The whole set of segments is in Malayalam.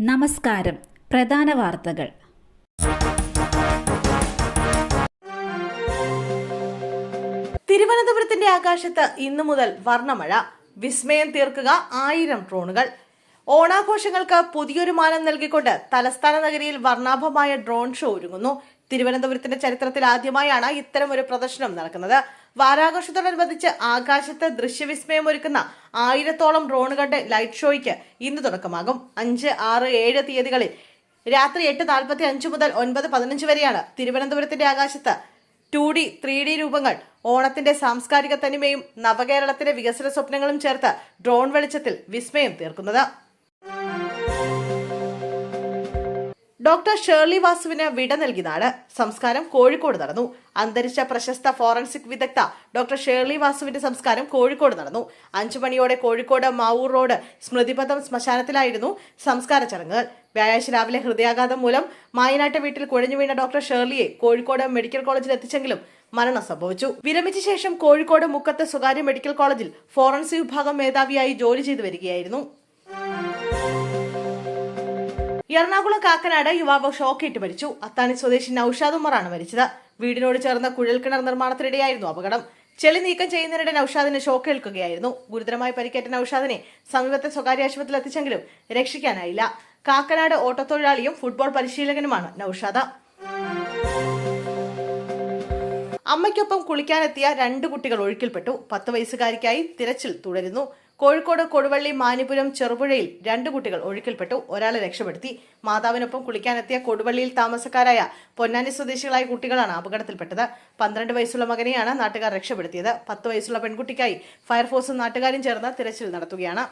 നമസ്കാരം. പ്രധാന വാർത്തകൾ. തിരുവനന്തപുരത്തിന്റെ ആകാശത്ത് ഇന്നു മുതൽ വർണമഴ. വിസ്മയം തീർക്കുക ആയിരം ഡ്രോണുകൾ. ഓണാഘോഷങ്ങൾക്ക് പുതിയൊരു മാനം നൽകിക്കൊണ്ട് തലസ്ഥാന നഗരിയിൽ വർണാഭമായ ഡ്രോൺ ഷോ ഒരുങ്ങുന്നു. തിരുവനന്തപുരത്തിന്റെ ചരിത്രത്തിൽ ആദ്യമായാണ് ഇത്തരം ഒരു പ്രദർശനം നടക്കുന്നത്. വാരാഘോഷത്തോടനുബന്ധിച്ച് ആകാശത്ത് ദൃശ്യവിസ്മയം ഒരുക്കുന്ന ആയിരത്തോളം ഡ്രോണുകളുടെ ലൈറ്റ് ഷോയ്ക്ക് ഇന്ന് തുടക്കമാകും. അഞ്ച് ആറ് ഏഴ് തീയതികളിൽ രാത്രി എട്ട് നാൽപ്പത്തി അഞ്ച് മുതൽ ഒൻപത് പതിനഞ്ച് വരെയാണ് തിരുവനന്തപുരത്തിന്റെ ആകാശത്ത് ടു ഡി ത്രീ ഡി രൂപങ്ങൾ ഓണത്തിന്റെ സാംസ്കാരിക തനിമയും നവകേരളത്തിന്റെ വികസന സ്വപ്നങ്ങളും ചേർത്ത് ഡ്രോൺ വെളിച്ചത്തിൽ വിസ്മയം തീർക്കുന്നത്. ഡോക്ടർ ഷേർലി വാസുവിന് വിട നൽകി നാട് സംസ്കാരം കോഴിക്കോട് നടന്നു. അന്തരിച്ച പ്രശസ്ത ഫോറൻസിക് വിദഗ്ധ ഡോക്ടർ ഷേർലി വാസുവിന്റെ സംസ്കാരം കോഴിക്കോട് നടന്നു. അഞ്ചു മണിയോടെ കോഴിക്കോട് മാവൂർ റോഡ് സ്മൃതിപഥം ശ്മശാനത്തിലായിരുന്നു സംസ്കാര ചടങ്ങുകൾ. വ്യാഴാഴ്ച രാവിലെ ഹൃദയാഘാതം മൂലം മായനാട്ട് വീട്ടിൽ കുഴഞ്ഞു വീണ ഡോക്ടർ ഷേർലിയെ കോഴിക്കോട് മെഡിക്കൽ കോളേജിൽ എത്തിച്ചെങ്കിലും മരണം സംഭവിച്ചു. വിരമിച്ച ശേഷം കോഴിക്കോട് മുക്കത്ത് സ്വകാര്യ മെഡിക്കൽ കോളേജിൽ ഫോറൻസിക് വിഭാഗം മേധാവിയായി ജോലി ചെയ്തു വരികയായിരുന്നു. എറണാകുളം കാക്കനാട് യുവാവ് ഷോക്കേറ്റ് മരിച്ചു. അത്താണി സ്വദേശി നൌഷാദ് ഉമറാണ് മരിച്ചത്. വീടിനോട് ചേർന്ന കുഴൽക്കിണർ നിർമ്മാണത്തിനിടെയായിരുന്നു അപകടം. ചെളി നീക്കം ചെയ്യുന്നതിനിടെ നൌഷാദിന് ഷോക്കേൽക്കുകയായിരുന്നു. ഗുരുതരമായി പരിക്കേറ്റ നൌഷാദിനെ സമീപത്തെ സ്വകാര്യ ആശുപത്രിയിൽ എത്തിച്ചെങ്കിലും രക്ഷിക്കാനായില്ല. കാക്കനാട് ഓട്ടത്തൊഴിലാളിയും ഫുട്ബോൾ പരിശീലകനുമാണ് നൌഷാദ. അമ്മയ്ക്കൊപ്പം കുളിക്കാനെത്തിയ രണ്ട് കുട്ടികൾ ഒഴുക്കിൽപ്പെട്ടു. പത്ത് വയസ്സുകാരിക്കായി തിരച്ചിൽ തുടരുന്നു. കോഴിക്കോട് കൊടുവള്ളി മാനിപുരം ചെറുപുഴയിൽ രണ്ട് കുട്ടികൾ ഒഴുക്കിൽപ്പെട്ടു. ഒരാളെ രക്ഷപ്പെടുത്തി. മാതാവിനൊപ്പം കുളിക്കാനെത്തിയ കൊടുവള്ളിയിൽ താമസക്കാരായ പൊന്നാനി സ്വദേശികളായ കുട്ടികളാണ് അപകടത്തിൽപ്പെട്ടത്. പന്ത്രണ്ട് വയസ്സുള്ള മകനെയാണ് നാട്ടുകാർ രക്ഷപ്പെടുത്തിയത്. പത്ത് വയസ്സുള്ള പെൺകുട്ടിക്കായി ഫയർഫോഴ്സും നാട്ടുകാരും ചേർന്ന് തിരച്ചിൽ നടത്തുകയാണ്.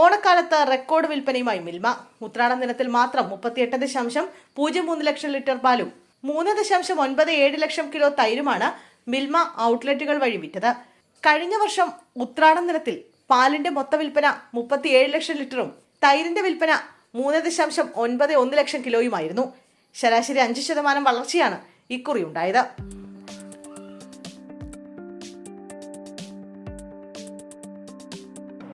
ഓണക്കാലത്ത് റെക്കോർഡ് വിൽപ്പനയുമായി മിൽമ. ഉത്രാടം ദിനത്തിൽ മാത്രം മുപ്പത്തിയെട്ട് ദശാംശം പൂജ്യം മൂന്ന് ലക്ഷം ലിറ്റർ പാലും മൂന്ന് ദശാംശം ഒൻപത് ഏഴ് ലക്ഷം കിലോ തൈരുമാണ് മിൽമ ഔട്ട്ലെറ്റുകൾ വഴി വിറ്റത്. കഴിഞ്ഞ വർഷം ഉത്രാടം ദിനത്തിൽ പാലിന്റെ മൊത്ത വിൽപ്പന മുപ്പത്തിയേഴ് ലക്ഷം ലിറ്ററും തൈരിന്റെ വിൽപ്പന മൂന്ന് ദശാംശം ഒൻപത് ഒന്ന് ലക്ഷം കിലോയുമായിരുന്നു. ശരാശരി അഞ്ച് ശതമാനം വളർച്ചയാണ് ഇക്കുറി ഉണ്ടായത്.